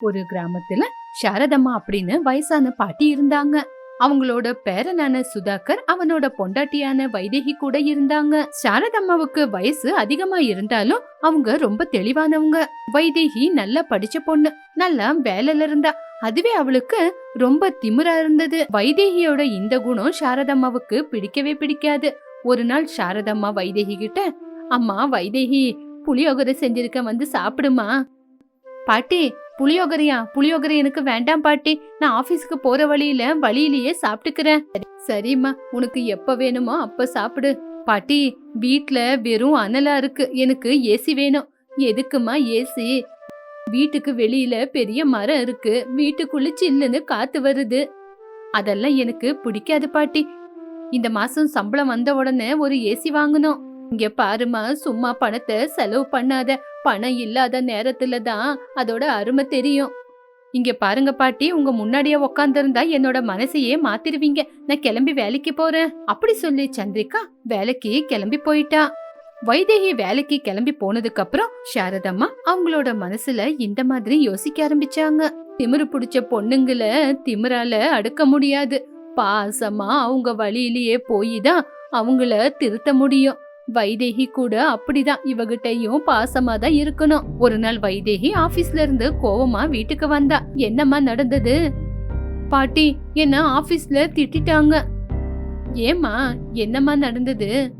ஒரு கிராமத்துல சாரதம்மா அப்படின்னு வயசான பாட்டி இருந்தாங்க. அவங்களோட பேரனான சுதாகர் அவனோட பொண்டாட்டியான வைதேகி கூட இருந்தாங்க. சாரதம்மாவுக்கு வயசு அதிகமா இருந்தாலும் அவங்க ரொம்ப தெளிவானவங்க. வைதேகி நல்லா படிச்ச பொண்ணு நல்லா வேலையில இருந்தா. அதுவே அவளுக்கு ரொம்ப திமிரா இருந்தது. வைதேகியோட இந்த குணம் சாரதம்மாவுக்கு பிடிக்கவே பிடிக்காது. ஒரு நாள் சாரதம்மா வைதேகி கிட்ட அம்மா வைதேகி புளியோகரை செஞ்சிருக்க வந்து சாப்பிடுமா? பாட்டி புளியோகரையா? புளியோகரை எனக்கு வேண்டாம் பாட்டி. நான் ஆபீஸ்க்கு போற வழியில வழியிலேயே சாப்பிட்டுக்கிறேன். சரிம்மா உனக்கு எப்ப வேணுமோ அப்ப சாப்பிடு. பாட்டி வீட்ல வெறும் அனலா இருக்கு. எனக்கு ஏசி வேணும். எதுக்குமா ஏசி? வீட்டுக்கு வெளியில பெரிய மரம் இருக்கு. வீட்டுக்குள்ள சில்லுன்னு காத்து வருது. அதெல்லாம் எனக்கு பிடிக்காது பாட்டி. இந்த மாசம் சம்பளம் வந்த உடனே ஒரு ஏசி வாங்கணும். இங்க பாருமா சும்மா பணத்தை செலவு பண்ணாத. பணம் இல்லாத நேரத்துல தான் அதோட அருமை தெரியும். இங்க பாருங்க பாட்டி உங்க முன்னாடியே உக்காந்துருந்தா என்னோட மனசையே மாத்திருவீங்க. நான் கிளம்பி வேலைக்கு போறேன். அப்படி சொல்லி சந்திரிகா வேலைக்கு கிளம்பி போயிட்டா. வைதேகி வேலைக்கு கிளம்பி போனதுக்கு அப்புறம் சாரதம்மா அவங்களோட மனசுல இந்த மாதிரி யோசிக்க ஆரம்பிச்சாங்க. திமிரு பிடிச்ச பொண்ணுங்கள திமிரால அடுக்க முடியாது. பாசமா அவங்க வழியிலேயே போய் தான் அவங்கள திருத்த முடியும். வைதேகி கூட அப்படிதான். இவகிட்டையும் பாசமா தான் இருக்கணும். ஒரு நாள் வைதேகி ஆபீஸ்ல இருந்து கோவமா வீட்டுக்கு வந்தா. என்னம்மா நடந்தது? பாட்டி என்ன ஆபீஸ்ல திட்டிட்டாங்க. ஏம்மா என்னம்மா நடந்தது?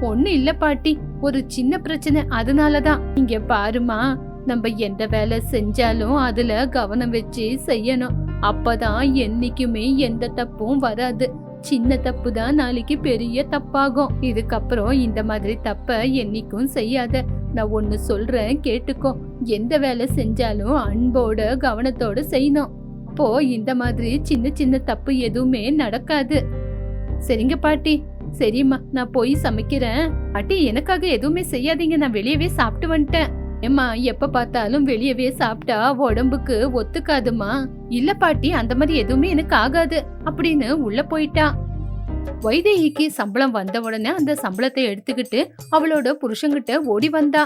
ஒண்ணு இல்ல பாட்டி. ஒரு சின்ன பிரச்சனை. அதனாலதான். இங்க பாருமா நம்ம எந்த வேலை செஞ்சாலும் அதுல கவனம் வச்சு செய்யணும். அப்பதான் என்னைக்குமே எந்த தப்பும் வராது. சின்ன தப்பு தான் நாளைக்கு பெரிய தப்பாகும். இதுக்கப்புறம் இந்த மாதிரி தப்ப என்னைக்கும் செய்யாத. நான் ஒன்னு சொல்றேன் கேட்டுக்கோ. எந்த வேலை செஞ்சாலும் அன்போட கவனத்தோட செய்யணும். அப்போ இந்த மாதிரி சின்ன சின்ன தப்பு எதுவுமே நடக்காது. சரிங்க பாட்டி. சரிம்மா நான் போய் சமைக்கிறேன். பாட்டி எனக்காக எதுவுமே செய்யாதீங்க. நான் வெளியவே சாப்பிட்டு வந்துட்டேன். ஏம்மா எப்ப பார்த்தாலும் வெளியவே சாப்பிட்டா உடம்புக்கு ஒத்துக்காதுமா? இல்ல பாட்டி அந்த மாதிரி எதுவுமே எனக்கு ஆகாது அப்படின்னு உள்ள போயிட்டா. வைதேகிக்கு சம்பளம் வந்த உடனே அந்த சம்பளத்தை எடுத்துக்கிட்டு அவளோட புருஷங்கிட்ட ஓடி வந்தா.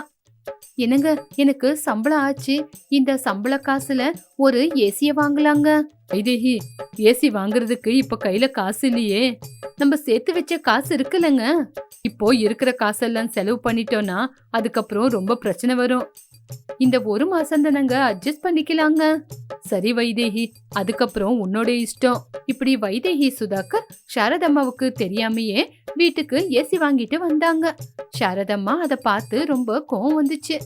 என்னங்க எனக்கு சம்பளம் ஆச்சு. இந்த சம்பள காசுல ஒரு ஏசிய வாங்கலாங்க. வைதேகி ஏசி வாங்குறதுக்கு இப்ப கையில காசு இல்லையே. நம்ம சேர்த்து வச்ச காசு இருக்குல்லங்க. இப்போ இருக்கிற காசெல்லாம் செலவு பண்ணிட்டோம்னா அதுக்கப்புறம் ரொம்ப பிரச்சனை வரும். இந்த ஒரு மாசம் தானங்க அட்ஜஸ்ட் பண்ணிக்கலாங்க. சரி வைதேகி. அதுக்கப்புறம் உன்னோட இஷ்டம். இப்படி வைதேகி சுதாகர் சாரதம்மாவுக்கு தெரியாமையே வீட்டுக்கு ஏசி வாங்கிட்டு வந்தாங்க. சாரதம்மா அதை பார்த்து ரொம்ப கோவம் வந்துச்சு.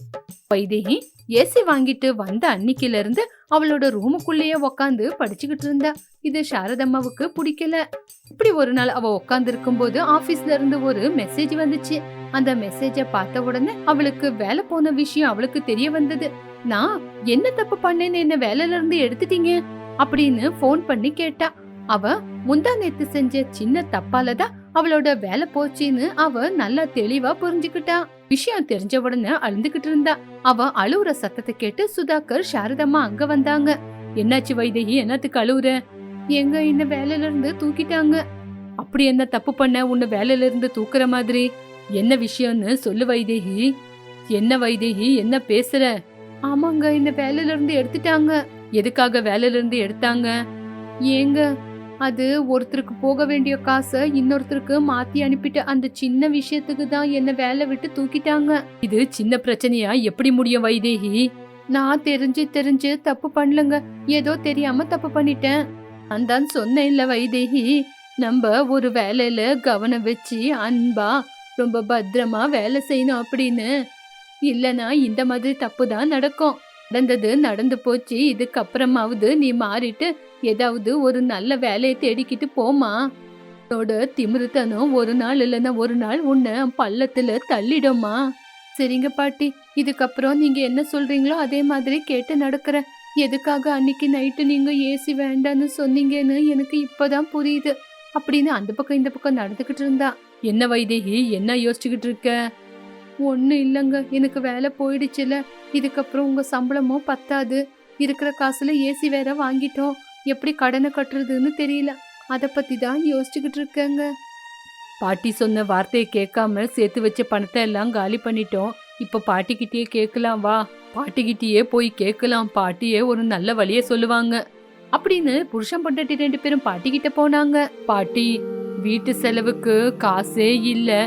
வைதேகி ஏசி வாங்கிட்டு வந்த அன்னைக்கில இருந்து அவளோட ரூமுக்குள்ளேயே உக்காந்து படிச்சுக்கிட்டு இருந்தா. இது சாரதம்மாவுக்கு பிடிக்கல. இப்படி ஒரு நாள் அவ உட்காந்து இருக்கும்போது ஆபீஸ்ல இருந்து ஒரு மெசேஜ் வந்துச்சு. அந்த மெசேஜ பார்த்த உடனே அவளுக்கு வேலை போன விஷயம் அவளுக்கு தெரிய வந்தது. நான் என்ன தப்பு பண்ணேன்னு என்ன வேலையில இருந்து எடுத்துட்டீங்க? அப்படின்னு போன் பண்ணி கேட்டா. அவ முந்தா நேத்து செஞ்ச சின்ன தப்பாலதான் அவளோட வேலை போச்சுன்னு அவ நல்லா தெளிவா புரிஞ்சுக்கிட்டா. விஷயம் தெரிஞ்ச உடனே அழுந்துகிட்டு இருந்தா. அவ அழுவுற சத்தத்தை கேட்டு சுதாகர் சாரதம்மா அங்க வந்தாங்க. என்னாச்சு வைதேகி? என்னத்துக்கு அழுவுற? எங்க என்ன வேலையில இருந்து தூக்கிட்டாங்க. அப்படி என்ன தப்பு பண்ண? உன்னை வேலையில இருந்து தூக்குற மாதிரி. என்ன விஷயம்னு சொல்லு வைதேகி. என்ன வைதேகி என்ன பேசுற? ஆமாங்க இந்த வேலையில இருந்து எடுத்துட்டாங்க. எதுக்காக வேலையில இருந்து எடுத்தாங்க? ஏங்க அது ஒருத்தருக்கு போக வேண்டிய காசை இன்னொருத்தருக்கு மாத்தி அனுப்பிட்டு அந்த சின்ன விஷயத்துக்கு தான் என்ன வேலை விட்டு தூக்கிட்டாங்க. இது சின்ன பிரச்சனையா? எப்படி முடியும் வைதேகி? நான் தெரிஞ்சு தெரிஞ்சு தப்பு பண்ணலங்க. ஏதோ தெரியாம தப்பு பண்ணிட்டேன். நான் தான் சொன்னேன் இல்ல வைதேகி நம்ம ஒரு வேலையில கவனம் வச்சு அன்பா ரொம்ப பத்திரமா வேலை செய்யணும் அப்படின்னு. இல்லனா இந்த மாதிரி தப்பு தான் நடக்கும். நடந்தது நடந்து போச்சு இதுக்கப்புறமாவது நீ மாறிட்டு ஏதாவது ஒரு நல்ல வேலையை தேடிக்கிட்டு போமா உன்னோட திமிருத்தனம் ஒரு நாள் இல்லைன்னா ஒரு நாள் உன்னை பள்ளத்துல தள்ளிடுமா சரிங்க பாட்டி இதுக்கப்புறம் நீங்க என்ன சொல்றீங்களோ அதே மாதிரி கேட்டு நடக்கிற. எதுக்காக அன்னைக்கு நைட்டு நீங்க ஏசி வேண்டான்னு சொன்னீங்கன்னு எனக்கு இப்பதான் புரியுது. அப்படின்னு அந்த பக்கம் இந்த பக்கம் நடந்துகிட்டு இருந்தா. என்ன வைதேகி என்ன யோசிச்சுக்கிட்டு இருக்க? ஒன்றும் இல்லைங்க எனக்கு வேலை போயிடுச்சுல. இதுக்கப்புறம் உங்க சம்பளமும் பத்தாது. இருக்கிற காசுல ஏசி வேற வாங்கிட்டோம். எப்படி கடனை கட்டுறதுன்னு தெரியல. அதை பத்தி தான் யோசிச்சுக்கிட்டு இருக்கேங்க. பாட்டி சொன்ன வார்த்தையை கேட்காம சேர்த்து வச்ச பணத்தை எல்லாம் காலி பண்ணிட்டோம். இப்ப பாட்டிக்கிட்டே கேட்கலாம் வா. பாட்டிக்கிட்டேயே போய் கேட்கலாம். பாட்டியே ஒரு நல்ல வழிய சொல்லுவாங்க. அப்படின்னு புருஷன் பொண்டாட்டி ரெண்டு பேரும் பாட்டிக்கிட்ட போனாங்க. பாட்டி வீட்டு செலவுக்கு காசே இல்லை.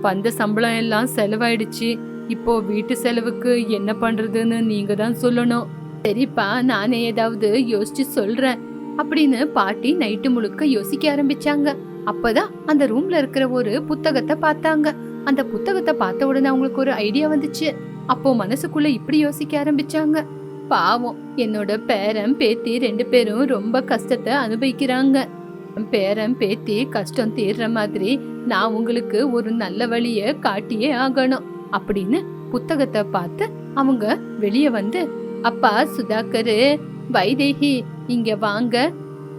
வந்த சம்பளம் எல்லாம் செலவாயிடுச்சு. இப்போ வீட்டு செலவுக்கு என்ன பண்றதுன்னு நீங்க தான் சொல்லணும். சரிப்பா நானே ஏதாவது யோசிச்சு சொல்றேன் அப்படின்னு பாட்டி நைட்டு முழுக்க யோசிக்க ஆரம்பிச்சாங்க. அப்பதான் அந்த ரூம்ல இருக்கிற ஒரு புத்தகத்தை பார்த்தாங்க. அந்த புத்தகத்தை பார்த்த உடனே அவங்களுக்கு ஒரு ஐடியா வந்துச்சு. அப்போ மனசுக்குள்ள இப்படி யோசிக்க ஆரம்பிச்சாங்க. பாவம் என்னோட பேரன் பேத்தி ரெண்டு பேரும் ரொம்ப கஷ்டத்தை அனுபவிக்கிறாங்க. பேரன் பேத்தி கஷ்டம் தீர்ற மாதிரி நான் உங்களுக்கு ஒரு நல்ல வழிய காட்டியே ஆகணும் அப்படின்னு புத்தகத்தை பார்த்து அவங்க வெளியே வந்து அப்பா சுதாகரு வைதேகி இங்க வாங்க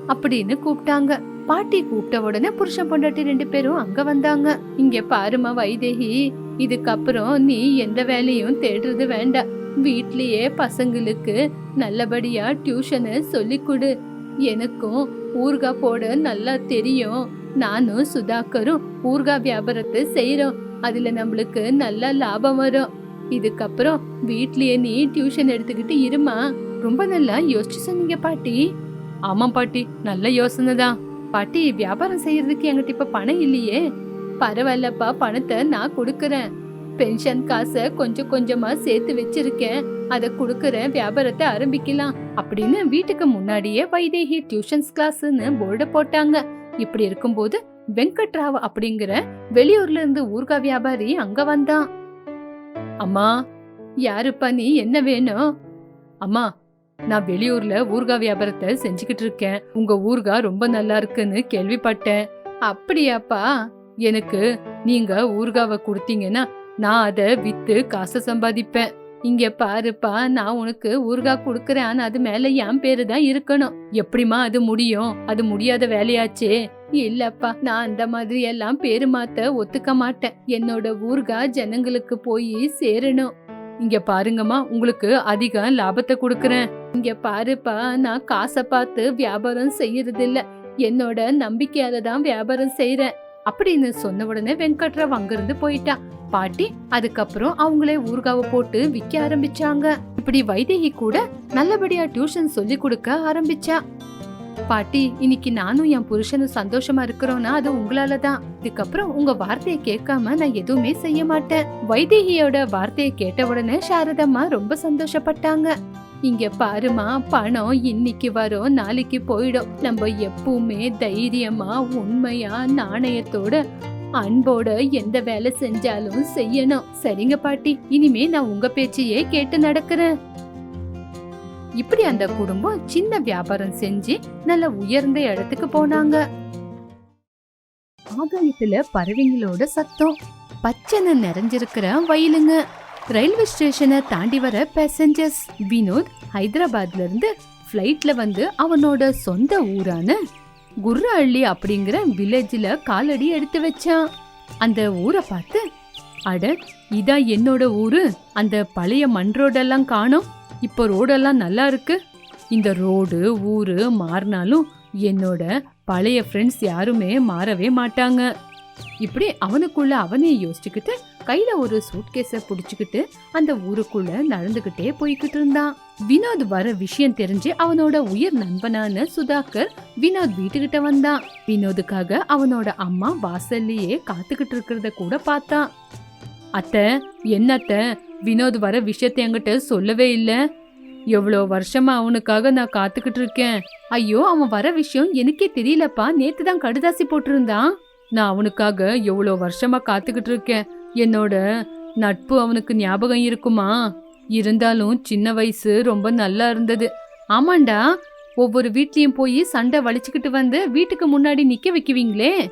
அப்படின்னு கூப்பிட்டாங்க. பாட்டி கூப்பிட்ட உடனே புருஷன் பொண்டாட்டி ரெண்டு பேரும் அங்க வந்தாங்க. இங்க பாருமா வைதேகி இதுக்கப்புறம் நீ எந்த வேலையும் தேடுறது வேண்டாம். வீட்லயே பசங்களுக்கு நல்லபடியா டியூஷனு சொல்லிக் கொடு. எனக்கும் ஊர்கா போட நல்லா தெரியும். நானும் சுதாகரும் ஊர்கா வியாபாரத்தை செய்யறோம் அதுல நம்மளுக்கு நல்ல லாபம் வரும். இதுக்கப்புறம் வீட்லயே நீ டியூஷன் எடுத்துக்கிட்டு இருமா? ரொம்ப நல்லா யோசிச்சு சொன்னீங்க பாட்டி. ஆமா பாட்டி நல்ல யோசனை தான். பாட்டி வியாபாரம் செய்யறதுக்கு என்கிட்ட இப்ப பணம் இல்லையே. பரவாயில்லப்பா பணத்தை நான் கொடுக்கறேன். பென்ஷன் காசை கொஞ்சம் கொஞ்சமா சேர்த்து வச்சிருக்கேன். அதை கொடுக்கறேன் வியாபாரத்தை ஆரம்பிக்கலாம் அப்படின்னு வீட்டுக்கு முன்னாடியே வைதேகி டியூஷன்ஸ் கிளாஸ்னு போர்டு போட்டாங்க. இப்படி இருக்கும்போது வெங்கட்ராவ் அப்படிங்கிற வெளியூர்ல இருந்து ஊர்கா வியாபாரி அங்க வந்தான். அம்மா யாருப்பா நீ? என்ன வேணும்? அம்மா நான் வெளியூர்ல ஊர்கா வியாபாரத்தை செஞ்சுக்கிட்டு இருக்கேன். உங்க ஊர்கா ரொம்ப நல்லா இருக்குன்னு கேள்விப்பட்டேன். அப்படியாப்பா எனக்கு நீங்க ஊர்காவை கொடுத்தீங்கன்னா நான் அதை வித்து காசை சம்பாதிப்பேன். இங்க பாருப்பா நான் உனக்கு ஊர்கா குடுக்கறேன். ஆனா அது மேல என் பேரு தான் இருக்கணும். எப்படிமா அது முடியும்? அது முடியாத வேலையாச்சே. இல்லப்பா நான் அந்த மாதிரி எல்லாம் பேரு மாத்த ஒத்துக்க மாட்டேன். என்னோட ஊர்கா ஜனங்களுக்கு போய் சேரணும். இங்க பாருங்கம்மா உங்களுக்கு அதிக லாபத்தை கொடுக்கறேன். இங்க பாருப்பா நான் காசை பார்த்து வியாபாரம் செய்யறது இல்ல என்னோட நம்பிக்கையால தான் வியாபாரம் செய்யறேன் அப்படின்னு சொன்ன உடனே வெங்கட்ராவ் அங்கிருந்து போயிட்டான். பாட்டி அதுக்கப்புறம் அவங்களே ஊர்காவை போட்டு விற்க ஆரம்பிச்சாங்க. இப்படி வைதேகி கூட நல்லபடியா டியூஷன் சொல்லி கொடுக்க ஆரம்பிச்சா. பாட்டி இன்னைக்கு நானும் என் புருஷனும் சந்தோஷமா இருக்கிறோம்னா அது உங்களால தான் இதுக்கப்புறம் உங்க வார்த்தையை கேட்காம நான் எதுவுமே செய்ய மாட்டேன். வைதேகியோட வார்த்தையை கேட்ட உடனே சாரதம்மா ரொம்ப சந்தோஷப்பட்டாங்க. இங்க பாருமா பணம் இன்னைக்கு வரும் நாளைக்கு போயிடும். நம்ம எப்பவுமே தைரியமா உண்மையா நாணயத்தோட அன்போட எந்த வேலை செஞ்சாலும் செய்யணும். சரிங்க பாட்டி. இனிமே நான் உங்க பேச்சையே கேட்டு நடக்கிறேன். இப்படி அந்த குடும்பம் சின்ன வியாபாரம் செஞ்சு நல்ல உயர்ந்த இடத்துக்கு போனாங்க. ஆகாயத்துல பறவைங்களோட சத்தம். பச்சனை நிறைஞ்சிருக்கிற வயலுங்க. ரயில்வே ஸ்டேஷனை தாண்டி வர பேசஞ்சர்ஸ் வினோத் ஹைதராபாத்ல இருந்து ஃப்ளைட்ல வந்து அவனோட சொந்த ஊரான குர்ரஹள்ளி அப்படிங்கிற வில்லேஜில் காலடி எடுத்து வச்சான். அந்த ஊரை பார்த்து அட இதான் என்னோட ஊரு. அந்த பழைய மண் ரோடெல்லாம் காணோம். இப்போ ரோடெல்லாம் நல்லா இருக்கு. இந்த ரோடு ஊரு மாறினாலும் என்னோட பழைய ஃப்ரெண்ட்ஸ் யாருமே மாறவே மாட்டாங்க. இப்படி அவனுக்குள்ள அவனே யோசிச்சுக்கிட்டு கையில ஒரு சூட்கேஸ புடிச்சுக்கிட்டு அந்த ஊருக்குள்ள நடந்துகிட்டே போய்கிட்டு இருந்தான். வினோத் வர விஷயம் தெரிஞ்சு அவனோட உயிர் நண்பனான சுதாகர் வினோத் வீட்டுக்கிட்ட வந்தான். வினோதுக்காக அவனோட அம்மா வாசல்லையே காத்துக்கிட்டு இருக்கிறத கூட பார்த்தான். அத்தை என்னத்த வினோத் வர விஷயத்தை என்கிட்ட சொல்லவே இல்லை. எவ்வளோ வருஷமா அவனுக்காக நான் காத்துக்கிட்டு இருக்கேன். ஐயோ அவன் வர விஷயம் எனக்கே தெரியலப்பா. நேத்து தான் கடுதாசி போட்டிருந்தான். நான் அவனுக்காக எவ்வளோ வருஷமா காத்துக்கிட்டு இருக்கேன். என்னோட நட்பு அவனுக்கு ஞாபகம் இருக்குமா? இருந்தாலும் சின்ன வயசு ரொம்ப நல்லா இருந்தது. ஆமாண்டா ஒவ்வொரு வீட்லயும் போய் சண்டை வலிச்சுக்கிட்டு வந்து வீட்டுக்கு முன்னாடி நிக்க வைக்குவீங்களே?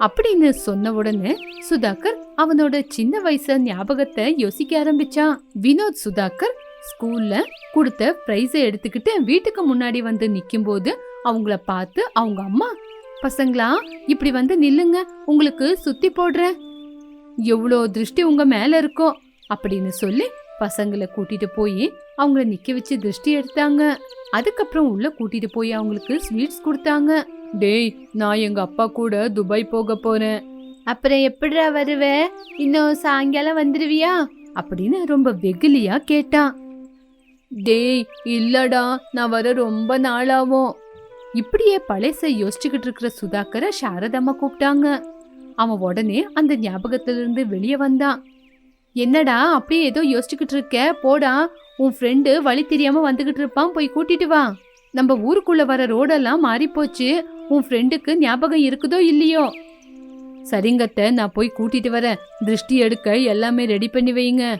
அப்படின்னு சொன்ன உடனே சுதாகர் அவனோட சின்ன வயசு ஞாபகத்தை யோசிக்க ஆரம்பிச்சான். வினோத் சுதாகர் ஸ்கூல்ல கொடுத்த பிரைஸை எடுத்துக்கிட்டு வீட்டுக்கு முன்னாடி வந்து நிற்கும் போது அவங்கள பார்த்து அவங்க அம்மா பசங்களா இப்படி வந்து நில்லுங்க. உங்களுக்கு சுத்தி போடுறேன். எவ்வளோ திருஷ்டி உங்க மேல இருக்கோ அப்படின்னு சொல்லி பசங்களை கூட்டிட்டு போய் அவங்கள நிக்க வச்சு திருஷ்டி எடுத்தாங்க. அதுக்கப்புறம் உள்ள கூட்டிட்டு போய் அவங்களுக்கு ஸ்வீட்ஸ் கொடுத்தாங்க. டேய் நான் எங்க அப்பா கூட துபாய் போக போறேன். அப்புறம் எப்படிடா வருவ? இன்னும் சாயங்காலம் வந்துருவியா? அப்படின்னு ரொம்ப வெகுலியா கேட்டான் டேய் இல்லடா நான் வர ரொம்ப நாளாகும் இப்படியே பழசை யோசிச்சுக்கிட்டு இருக்கிற சுதாகரை சாரதம்மா கூப்பிட்டாங்க. அவன் உடனே அந்த ஞாபகத்திலிருந்து வெளியே வந்தான் என்னடா அப்படியே ஏதோ யோசிச்சுக்கிட்டு இருக்க? போடா உன் ஃப்ரெண்டு வழி தெரியாம வந்துகிட்டு இருப்பான் போய் கூட்டிட்டு வா. நம்ம ஊருக்குள்ள வர ரோடெல்லாம் மாறிப்போச்சு. உன் ஃப்ரெண்டுக்கு ஞாபகம் இருக்குதோ இல்லையோ? சரிங்கத்த நான் போய் கூட்டிட்டு வரேன். திருஷ்டி எடுக்க எல்லாமே ரெடி பண்ணி வைங்க.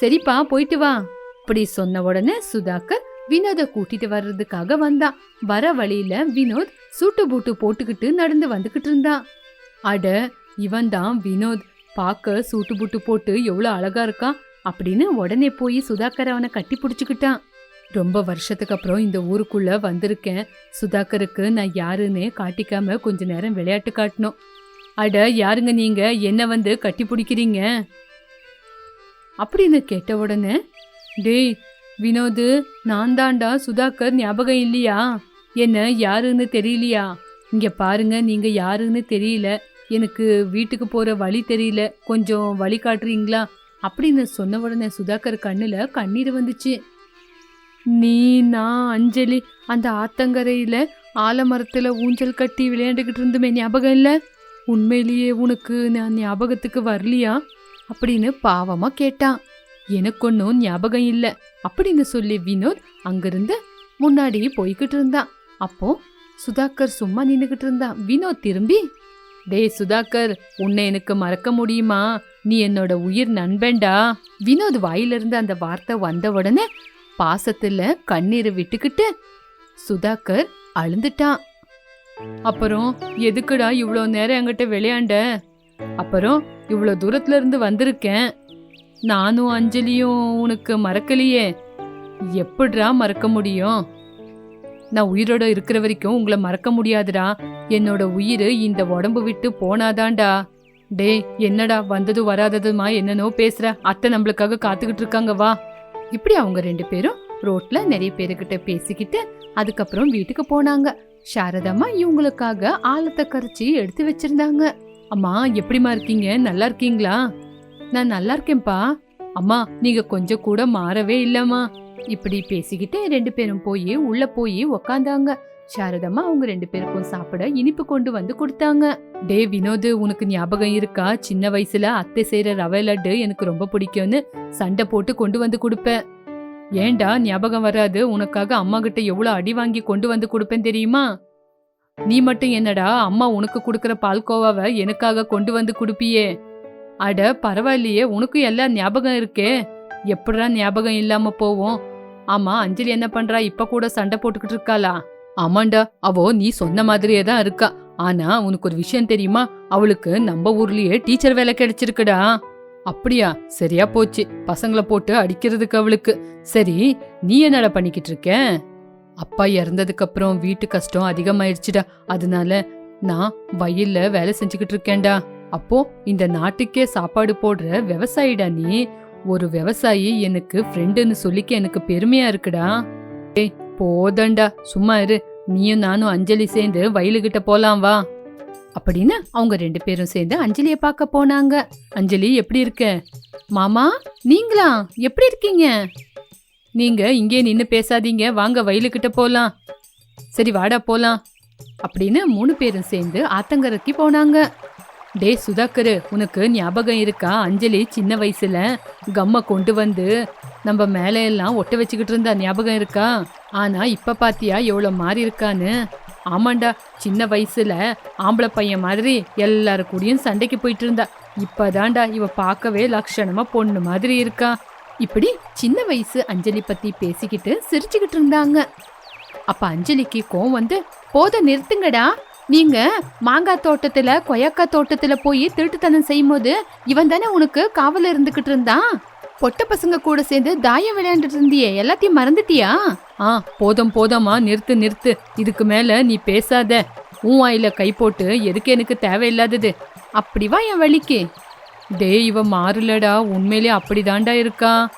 சரிப்பா போயிட்டு வா. அப்படி சொன்ன உடனே சுதாகர் வினோத கூட்டிட்டு வர்றதுக்காக வந்தான் வர வழியில வினோத் சூட்டு பூட்டு போட்டுக்கிட்டு நடந்து வந்துகிட்டு இருந்தான். அட இவன் தான் வினோத். பார்க்க சூட்டு புட்டு போட்டு எவ்வளோ அழகா இருக்கான் அப்படின்னு உடனே போய் சுதாகர் அவனை கட்டி பிடிச்சிக்கிட்டான். ரொம்ப வருஷத்துக்கு அப்புறம் இந்த ஊருக்குள்ள வந்திருக்கேன். சுதாகருக்கு நான் யாருன்னு காட்டிக்காம கொஞ்ச நேரம் விளையாட்டு காட்டணும். அட யாருங்க நீங்க? என்ன வந்து கட்டி பிடிக்கிறீங்க? அப்படின்னு கேட்ட உடனே டேய் வினோது நான் தாண்டா சுதாகர் ஞாபகம் இல்லையா? என்ன யாருன்னு தெரியலையா? இங்க பாருங்க நீங்க யாருன்னு தெரியல. எனக்கு வீட்டுக்கு போகிற வழி தெரியல. கொஞ்சம் வழி காட்டுறீங்களா? அப்படின்னு சொன்ன உடனே சுதாகர் கண்ணில் கண்ணீர் வந்துச்சு. நீ நான் அஞ்சலி அந்த ஆத்தங்கரையில் ஆலமரத்தில் ஊஞ்சல் கட்டி விளையாண்டுக்கிட்டு இருந்துமே ஞாபகம் இல்லை? உண்மையிலேயே உனக்கு நான் ஞாபகத்துக்கு வரலையா? அப்படின்னு பாவமாக கேட்டான். எனக்கு ஒன்றும் ஞாபகம் இல்லை அப்படின்னு சொல்லி வினோத் அங்கிருந்து முன்னாடி போய்கிட்டு இருந்தான். அப்போ சுதாகர் சும்மா நின்றுக்கிட்டு இருந்தான். வினோத் திரும்பி டேய் சுதாகர் உன்னை எனக்கு மறக்க முடியுமா? நீ என்னோட உயிர் நண்பன்டா. வினோத் வாயிலிருந்து அந்த வார்த்தை வந்த உடனே பாசத்துல கண்ணீரை விட்டுக்கிட்டு சுதாகர் அழுந்துட்டான். அப்புறம் எதுக்குடா இவ்வளோ நேரம் என்கிட்ட விளையாண்ட? அப்புறம் இவ்வளோ தூரத்துல இருந்து வந்திருக்கேன். நானும் அஞ்சலியும் உனக்கு மறக்கலையே. எப்படிடா மறக்க முடியும்? நான் உயிரோட இருக்கிற வரைக்கும் உங்களை மறக்க முடியாதுடா. என்னோட உயிர் இந்த உடம்பு விட்டு போனாதான்டா. டேய் என்னடா வந்ததும் வராததுமா என்னனோ பேசுற. அத்தை நம்மளுக்காக காத்துக்கிட்டு இருக்காங்க வா. இப்படி அவங்க ரெண்டு பேரும் ரோட்ல நிறைய பேருக்கிட்ட பேசிக்கிட்டு அதுக்கப்புறம் வீட்டுக்கு போனாங்க. சாரதம்மா இவங்களுக்காக ஆழத்தை கரைச்சி எடுத்து வச்சிருந்தாங்க. அம்மா எப்படிம்மா இருக்கீங்க? நல்லா இருக்கீங்களா? நான் நல்லா இருக்கேன்ப்பா. அம்மா நீங்க கொஞ்சம் கூட மாறவே இல்லம்மா. இப்படி பேசிக்கிட்டு ரெண்டு பேரும் போய் உள்ள போய் உக்காந்தாங்க. சாரதம்மா அவங்க ரெண்டு பேருக்கும் சாப்பிட இனிப்பு கொண்டு வந்து கொடுத்தாங்க. டே வினோத் உனக்கு ஞாபகம் இருக்கா? சின்ன வயசுல அத்தை செய்யற ரவை லட்டு எனக்கு ரொம்ப பிடிக்கும்னு சண்டை போட்டு கொண்டு வந்து கொடுப்பேன் ஏன்டா ஞாபகம் வராது? உனக்காக அம்மா கிட்ட எவ்வளவு அடி வாங்கி கொண்டு வந்து கொடுப்பேன் தெரியுமா? நீ மட்டும் என்னடா அம்மா உனக்கு கொடுக்கற பால்கோவாவை எனக்காக கொண்டு வந்து கொடுப்பியே? அட பரவாயில்லையே உனக்கும் எல்லாம் ஞாபகம் இருக்கே. எப்படா ஞாபகம் இல்லாம போவோம்? ஆமா அஞ்சலி என்ன பண்றா? இப்ப கூட சண்டை போட்டுக்கிட்டு இருக்காளா? ஆமாண்டா அவோ நீ சொன்ன மாதிரியே தான் இருக்கா. ஆனா உனக்கு ஒரு விஷயம் தெரியுமா? அவளுக்கு நம்ம ஊர்லயே டீச்சர் வேலை கிடைச்சிருக்குடா. அப்படியா? சரியா போச்சு. பசங்கள போட்டு அடிக்கிறதுக்கு அவளுக்கு. சரி நீ என்னடா பண்ணிக்கிட்டு இருக்க? அப்பா இறந்ததுக்கு அப்புறம் வீட்டு கஷ்டம் அதிகமாயிருச்சுடா. அதனால நான் வயல்ல வேலை செஞ்சுக்கிட்டு இருக்கேன்டா. அப்போ இந்த நாட்டுக்கே சாப்பாடு போடுற விவசாயிடா நீ. ஒரு விவசாயி எனக்கு ஃப்ரெண்டுன்னு சொல்லிக்க எனக்கு பெருமையா இருக்குடா. ஏய் போதண்டா சும்மா இரு. நீயும் நானும் அஞ்சலி சேர்ந்து வயலுகிட்ட போலாம் வா. அப்படின்னு அவங்க ரெண்டு பேரும் சேர்ந்து அஞ்சலிய பார்க்க போனாங்க. அஞ்சலி எப்படி இருக்க? மாமா நீங்களா? எப்படி இருக்கீங்க? நீங்க இங்கே நின்று பேசாதீங்க. வாங்க வயலுக்கிட்ட போலாம். சரி வாடா போலாம். அப்படின்னு மூணு பேரும் சேர்ந்து ஆத்தங்கரைக்கு போனாங்க. டே சுதாகர் உனக்கு ஞாபகம் இருக்கா? அஞ்சலி சின்ன வயசுல கம்மை கொண்டு வந்து நம்ம மேலே எல்லாம் ஒட்ட வச்சுக்கிட்டு இருந்தா ஞாபகம் இருக்கா? ஆனா இப்ப பாத்தியா எவ்வளோ மாறி இருக்கான்னு? ஆமாண்டா சின்ன வயசுல ஆம்பளை பையன் மாதிரி எல்லாரு கூடயும் சண்டைக்கு போயிட்டு இருந்தா. இப்பதான்டா இவ பார்க்கவே லட்சணமா பொண்ணு மாதிரி இருக்கா. இப்படி சின்ன வயசு அஞ்சலி பத்தி பேசிக்கிட்டு சிரிச்சுக்கிட்டு இருந்தாங்க. அப்ப அஞ்சலிக்கு கோவம் வந்து போத நிறுத்துங்கடா. நீங்க மாங்காய் தோட்டத்துல கொயக்கா தோட்டத்துல போய் திருட்டுத்தனம் செய்யும்போது இவன் தானே உனக்கு காவல இருந்துகிட்டு இருந்தான்? பொட்ட பசங்க கூட சேர்ந்து தாயம் விளையாண்டுட்டு இருந்தியே எல்லாத்தையும் மறந்துட்டியா? ஆ போதும் போதும்மா நிறுத்து நிறுத்து. இதுக்கு மேல நீ பேசாத. உன் வாயில கை போட்டு எதுக்கு எனக்கு தேவையில்லாதது? அப்படிவா என் வழிக்கு. டேய் இவ மாறலடா. உண்மையிலே அப்படிதான்டா இருக்கா?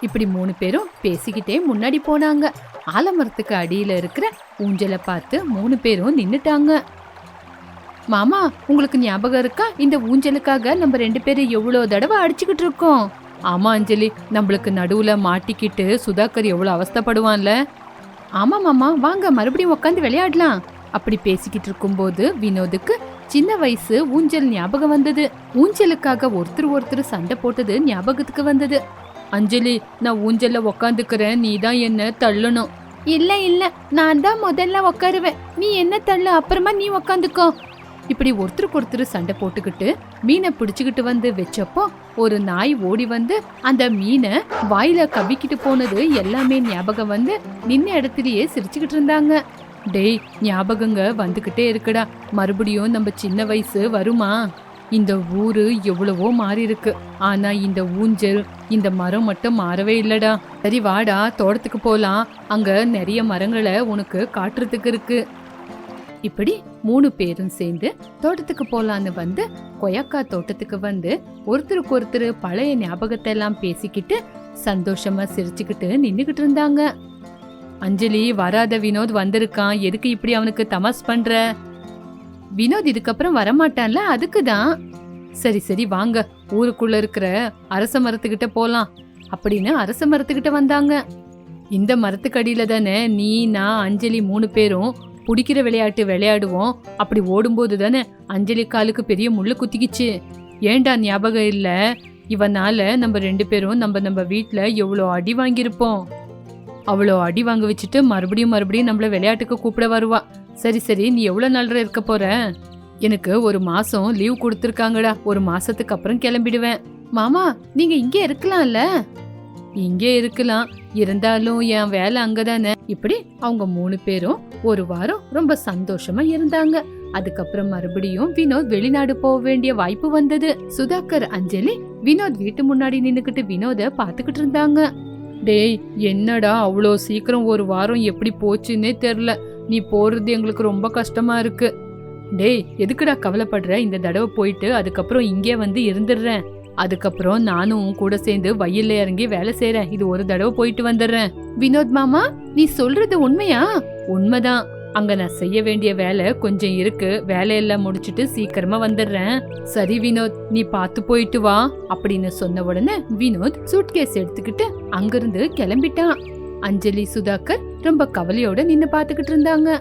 இப்படி மூணு பேரும் பேசிக்கிட்டே முன்னாடி போனாங்க. ஆலமரத்துக்கு அடியில் இருக்கிற ஊஞ்சலை பார்த்து மூணு பேரும் நின்னுட்டாங்க. மாமா உங்களுக்கு ஞாபகம் இருக்கா? இந்த ஊஞ்சலுக்காக நம்ம ரெண்டு பேரும் எவ்வளோ தடவை அடிச்சுக்கிட்டு இருக்கோம்? ஆமா அஞ்சலி. நம்மளுக்கு நடுவுல மாட்டிக்கிட்டு சுதாகர் எவ்வளோ அவஸ்தைப்படுவான்ல. ஆமா மாமா. வாங்க மறுபடியும் உட்காந்து விளையாடலாம். அப்படி பேசிக்கிட்டு இருக்கும்போது வினோதுக்கு சின்ன வயசு ஊஞ்சல் ஞாபகம் வந்தது. ஊஞ்சலுக்காக ஒருத்தர் ஒருத்தர் சண்டை போட்டது ஞாபகத்துக்கு வந்தது. அஞ்சலி நான் ஊஞ்சல்ல உக்காந்துக்கிறேன். நீ தான் என்ன தள்ளணும். இல்ல இல்ல. நான் தான் முதல்ல உட்காருவேன் நீ என்ன தள்ளு? அப்புறமா நீ உக்காந்துக்கோ. இப்படி ஒருத்தருக்கு ஒருத்தர் சண்டை போட்டுக்கிட்டு மீனை பிடிச்சுக்கிட்டு வந்து வச்சப்போ ஒரு நாய் ஓடி வந்து அந்த மீனை வாயில கவிக்கிட்டு போனது எல்லாமே ஞாபகம் வந்து நின்ன இடத்துலயே சிரிச்சுக்கிட்டு இருந்தாங்க. டேய் ஞாபகங்க வந்துகிட்டே இருக்குடா. மறுபடியும் நம்ம சின்ன வயசு வருமா? இந்த ஊரு எவ்வளவோ மாறி இருக்கு ஆனா இந்த ஊஞ்சல் இந்த மரம் மட்டும் மாறவே இல்லடா. சரி வாடா தோட்டத்துக்கு போலாம். அங்க நிறைய மரங்களை உனக்கு காட்டுறதுக்கு இருக்கு. இப்படி மூணு பேரும் சேர்ந்து தோட்டத்துக்கு போலான்னு வந்து கொயக்கா தோட்டத்துக்கு வந்து ஒருத்தருக்கு ஒருத்தர் பழைய ஞாபகத்தை எல்லாம் பேசிக்கிட்டு சந்தோஷமா சிரிச்சுக்கிட்டு நின்னுகிட்டு இருந்தாங்க. அஞ்சலி வராத வினோத் வந்திருக்கான். எதுக்கு இப்படி அவனுக்கு தமாஸ் பண்ற? வினோத் இதுக்கப்புறம் வரமாட்டான்ல? அதுக்கு தான் சரி சரி வாங்க. ஊருக்குள்ள இருக்கிற அரச மரத்துக்கிட்ட போலாம் அப்படின்னு அரச மரத்துக்கிட்ட வந்தாங்க. இந்த மரத்துக்கடியில தானே நீ நான் அஞ்சலி மூணு பேரும் பிடிக்கிற விளையாட்டு விளையாடுவோம். அப்படி ஓடும்போது தானே அஞ்சலி காலுக்கு பெரிய முள்ளு குத்திக்கிச்சு. ஏன்டா ஞாபகம் இல்லை? இவனால நம்ம ரெண்டு பேரும் நம்ம நம்ம வீட்டில் எவ்வளோ அடி வாங்கியிருப்போம். அவ்வளோ அடி வாங்க வச்சுட்டு மறுபடியும் மறுபடியும் நம்மள விளையாட்டுக்கு கூப்பிட வருவா. சரி சரி நீ எவ்வளோ நாள் இருக்க போற? எனக்கு ஒரு மாசம் லீவ் கொடுத்துருக்காங்கடா. ஒரு மாசத்துக்கு அப்புறம் கிளம்பிடுவேன். மாமா நீங்க இங்கே இருக்கலாம்ல? இங்கே இருக்கலாம். இருந்தாலும் என் வேலை அங்கதானே. இப்படி அவங்க மூணு பேரும் ஒரு வாரம் ரொம்ப சந்தோஷமா இருந்தாங்க. அதுக்கப்புறம் மறுபடியும் வினோத் வெளிநாடு போக வேண்டிய வாய்ப்பு வந்தது. சுதாகர் அஞ்சலி வினோத் வீட்டு முன்னாடி நின்னுக்கிட்டு வினோத பாத்துக்கிட்டு இருந்தாங்க. டேய் என்னடா அவ்வளோ சீக்கிரம் ஒரு வாரம் எப்படி போச்சுன்னே தெரில. நீ போகிறது எங்களுக்கு ரொம்ப கஷ்டமாக இருக்கு. டேய் எதுக்குடா கவலைப்படுற? இந்த தடவை போயிட்டு அதுக்கப்புறம் இங்கே வந்து இருந்துடுறேன். அதுக்கப்புறம் நானும் கூட சேர்ந்து வயல்ல இறங்கி வேலை செய்யறேன் இது ஒரு தடவை போயிட்டு வந்துடுறேன். வினோத் மாமா நீ சொல்றது உண்மையா? உண்மைதான். அங்க நான் செய்ய வேண்டிய வேலை கொஞ்சம் இருக்கு. வேலையெல்லாம் முடிச்சிட்டு சீக்கிரமா வந்துடுறேன். சரி வினோத் நீ பார்த்து போயிட்டு வா அப்படின்னு சொன்ன உடனே வினோத் சூட்கேஸ் எடுத்துக்கிட்டு அங்கிருந்து கிளம்பிட்டான். அஞ்சலி சுதாகர் ரொம்ப கவலையோட நின்னு பாத்துக்கிட்டு இருந்தாங்க.